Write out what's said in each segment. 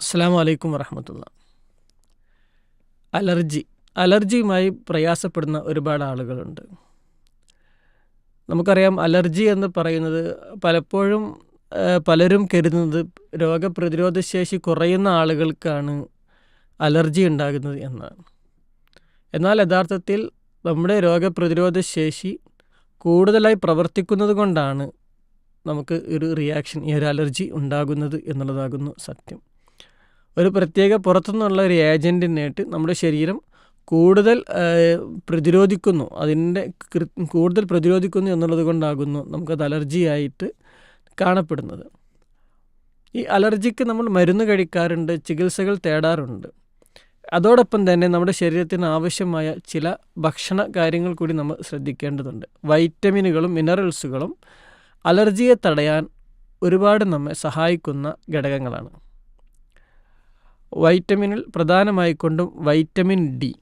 അസ്സാം വലൈക്കും വറഹമത്തുള്ള. അലർജി. അലർജിയുമായി പ്രയാസപ്പെടുന്ന ഒരുപാട് ആളുകളുണ്ട്. നമുക്കറിയാം അലർജി എന്ന് പറയുന്നത് പലപ്പോഴും പലരും കരുതുന്നത് രോഗപ്രതിരോധ ശേഷി കുറയുന്ന ആളുകൾക്കാണ് അലർജി ഉണ്ടാകുന്നത് എന്നാണ്. എന്നാൽ യഥാർത്ഥത്തിൽ നമ്മുടെ രോഗപ്രതിരോധ ശേഷി കൂടുതലായി പ്രവർത്തിക്കുന്നത് കൊണ്ടാണ് നമുക്ക് ഒരു റിയാക്ഷൻ ഈ ഒരു അലർജി ഉണ്ടാകുന്നത് എന്നുള്ളതാകുന്നു സത്യം. ഒരു പ്രത്യേക പുറത്തുനിന്നുള്ള ഒരു ഏജന്റിനായിട്ട് നമ്മുടെ ശരീരം കൂടുതൽ പ്രതിരോധിക്കുന്നു. അതിന്റെ കൂടുതൽ പ്രതിരോധിക്കുന്നു എന്നുള്ളത് കൊണ്ടാകുന്നു നമുക്കത് അലർജിയായിട്ട് കാണപ്പെടുന്നത്. ഈ അലർജിക്ക് നമ്മൾ മരുന്ന് കഴിക്കാറുണ്ട് ചികിത്സകൾ തേടാറുണ്ട്. അതോടൊപ്പം തന്നെ നമ്മുടെ ശരീരത്തിന് ആവശ്യമായ ചില ഭക്ഷണ കാര്യങ്ങൾ കൂടി നമ്മൾ ശ്രദ്ധിക്കേണ്ടതുണ്ട്. വൈറ്റമിനുകളും മിനറൽസുകളും അലർജിയെ തടയാൻ ഒരുപാട് നമ്മെ സഹായിക്കുന്ന ഘടകങ്ങളാണ്. വൈറ്റമിനിൽ പ്രധാനമായിക്കൊണ്ടും വൈറ്റമിൻ ഡി.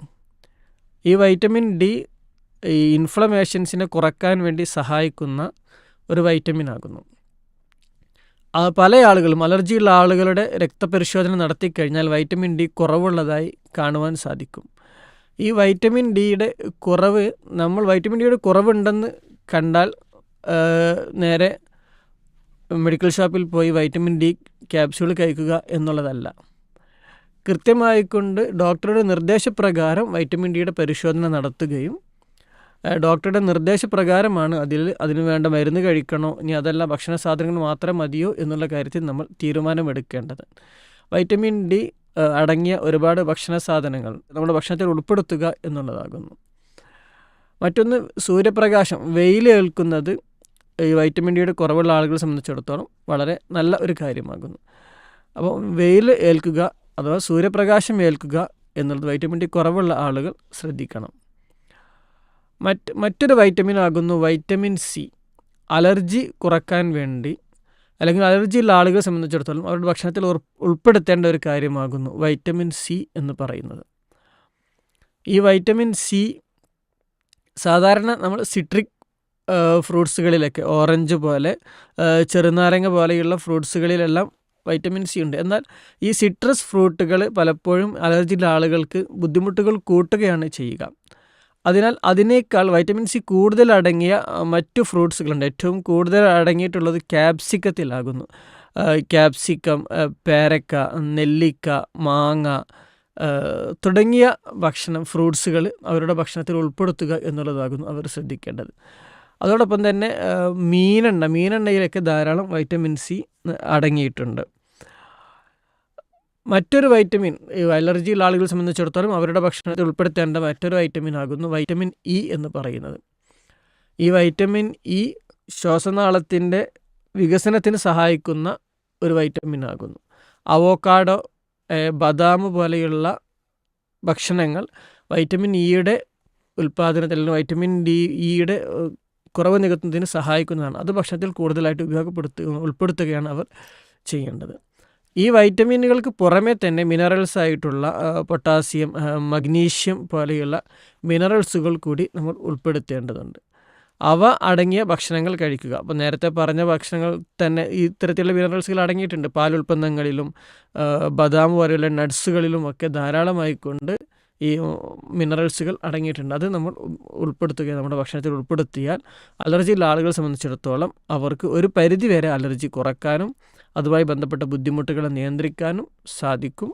ഈ വൈറ്റമിൻ ഡി ഈ ഇൻഫ്ലമേഷൻസിനെ കുറയ്ക്കാൻ വേണ്ടി സഹായിക്കുന്ന ഒരു വൈറ്റമിൻ ആകുന്നു പല ആളുകളും അലർജിയുള്ള ആളുകളുടെ രക്തപരിശോധന നടത്തിക്കഴിഞ്ഞാൽ വൈറ്റമിൻ ഡി കുറവുള്ളതായി കാണുവാൻ സാധിക്കും. ഈ വൈറ്റമിൻ ഡിയുടെ കുറവ് നമ്മൾ വൈറ്റമിൻ ഡിയുടെ കുറവുണ്ടെന്ന് കണ്ടാൽ നേരെ മെഡിക്കൽ ഷോപ്പിൽ പോയി വൈറ്റമിൻ ഡി ക്യാപ്സ്യൂൾ കഴിക്കുക എന്നുള്ളതല്ല. കൃത്യമായിക്കൊണ്ട് ഡോക്ടറുടെ നിർദ്ദേശപ്രകാരം വൈറ്റമിൻ ഡിയുടെ പരിശോധന നടത്തുകയും ഡോക്ടറുടെ നിർദ്ദേശപ്രകാരമാണ് അതിൽ അതിന് വേണ്ട മരുന്ന് കഴിക്കണോ ഇനി അതല്ല ഭക്ഷണ സാധനങ്ങൾ മാത്രം മതിയോ എന്നുള്ള കാര്യത്തിൽ നമ്മൾ തീരുമാനമെടുക്കേണ്ടത്. വൈറ്റമിൻ ഡി അടങ്ങിയ ഒരുപാട് ഭക്ഷണ സാധനങ്ങൾ നമ്മുടെ ഭക്ഷണത്തിൽ ഉൾപ്പെടുത്തുക എന്നുള്ളതാകുന്നു. മറ്റൊന്ന് സൂര്യപ്രകാശം. വെയിലേൽക്കുന്നത് ഈ വൈറ്റമിൻ ഡിയുടെ കുറവുള്ള ആളുകളെ സംബന്ധിച്ചിടത്തോളം വളരെ നല്ല ഒരു കാര്യമാകുന്നു. അപ്പോൾ വെയിൽ ഏൽക്കുക അഥവാ സൂര്യപ്രകാശം ഏൽക്കുക എന്നുള്ളത് വൈറ്റമിൻ ഡി കുറവുള്ള ആളുകൾ ശ്രദ്ധിക്കണം. മറ്റ് മറ്റൊരു വൈറ്റമിൻ ആകുന്നു വൈറ്റമിൻ സി അലർജി കുറയ്ക്കാൻ വേണ്ടി അല്ലെങ്കിൽ അലർജിയുള്ള ആളുകളെ സംബന്ധിച്ചിടത്തോളം അവരുടെ ഭക്ഷണത്തിൽ ഉൾപ്പെടുത്തേണ്ട ഒരു കാര്യമാകുന്നു വൈറ്റമിൻ സി എന്ന് പറയുന്നത്. ഈ വൈറ്റമിൻ സി സാധാരണ നമ്മൾ സിട്രിക് ഫ്രൂട്ട്സുകളിലൊക്കെ ഓറഞ്ച് പോലെ ചെറുനാരങ്ങ പോലെയുള്ള ഫ്രൂട്ട്സുകളിലെല്ലാം വൈറ്റമിൻ സി ഉണ്ട്. എന്നാൽ ഈ സിട്രസ് ഫ്രൂട്ടുകൾ പലപ്പോഴും അലർജിയുള്ള ആളുകൾക്ക് ബുദ്ധിമുട്ടുകൾ കൂട്ടുകയാണ് ചെയ്യുക. അതിനാൽ അതിനേക്കാൾ വൈറ്റമിൻ സി കൂടുതൽ അടങ്ങിയ മറ്റു ഫ്രൂട്ട്സുകളുണ്ട് ഏറ്റവും കൂടുതൽ അടങ്ങിയിട്ടുള്ളത് ക്യാപ്സിക്കത്തിലാകുന്നു ക്യാപ്സിക്കം പേരക്ക നെല്ലിക്ക മാങ്ങ തുടങ്ങിയ ഭക്ഷണം ഫ്രൂട്ട്സുകൾ അവരുടെ ഭക്ഷണത്തിൽ ഉൾപ്പെടുത്തുക എന്നുള്ളതാകുന്നു അവർ ശ്രദ്ധിക്കേണ്ടത്. അതോടൊപ്പം തന്നെ മീനെണ്ണ മീനെണ്ണയിലൊക്കെ ധാരാളം വൈറ്റമിൻ സി അടങ്ങിയിട്ടുണ്ട്. മറ്റൊരു വൈറ്റമിൻ അലർജിയുള്ള ആളുകളെ സംബന്ധിച്ചിടത്തോളം അവരുടെ ഭക്ഷണത്തിൽ ഉൾപ്പെടുത്തേണ്ട മറ്റൊരു വൈറ്റമിൻ ആകുന്നു വൈറ്റമിൻ ഇ എന്ന് പറയുന്നത്. ഈ വൈറ്റമിൻ ഇ ശ്വാസനാളത്തിന്റെ വികസനത്തിന് സഹായിക്കുന്ന ഒരു വൈറ്റമിൻ ആകുന്നു. അവോക്കാഡോ ബദാം പോലെയുള്ള ഭക്ഷണങ്ങൾ വൈറ്റമിൻ ഇയുടെ ഉൽപ്പാദനത്തിൽ വൈറ്റമിൻ ഡി ഇയുടെ കുറവ് നികത്തുന്നതിന് സഹായിക്കുന്നതാണ്. അത് ഭക്ഷണത്തിൽ കൂടുതലായിട്ട് ഉപയോഗപ്പെടുത്തുക ഉൾപ്പെടുത്തുകയാണ് അവർ ചെയ്യേണ്ടത്. ഈ വൈറ്റമിനുകൾക്ക് പുറമേ തന്നെ മിനറൽസ് ആയിട്ടുള്ള പൊട്ടാസ്യം മഗ്നീഷ്യം പോലെയുള്ള മിനറൽസുകൾ കൂടി നമ്മൾ ഉൾപ്പെടുത്തേണ്ടതുണ്ട്. അവ അടങ്ങിയ ഭക്ഷണങ്ങൾ കഴിക്കുക. അപ്പോൾ നേരത്തെ പറഞ്ഞ ഭക്ഷണങ്ങൾ തന്നെ ഇത്തരത്തിലുള്ള മിനറൽസുകൾ അടങ്ങിയിട്ടുണ്ട്. പാലുൽപ്പന്നങ്ങളിലും ഉൽപ്പന്നങ്ങളിലും ബദാം പോലെയുള്ള നട്ട്സുകളിലും ഒക്കെ ധാരാളമായി ധാരാളമായിക്കൊണ്ട് ഈ മിനറൽസുകൾ അടങ്ങിയിട്ടുണ്ട്. അത് നമ്മൾ ഉൾപ്പെടുത്തുക നമ്മുടെ ഭക്ഷണത്തിൽ ഉൾപ്പെടുത്തിയാൽ അലർജിയുള്ള ആളുകളെ സംബന്ധിച്ചിടത്തോളം അവർക്ക് ഒരു പരിധി വരെ അലർജി കുറക്കാനും അതുമായി ബന്ധപ്പെട്ട ബുദ്ധിമുട്ടുകളെ നിയന്ത്രിക്കാനും സാധിക്കും.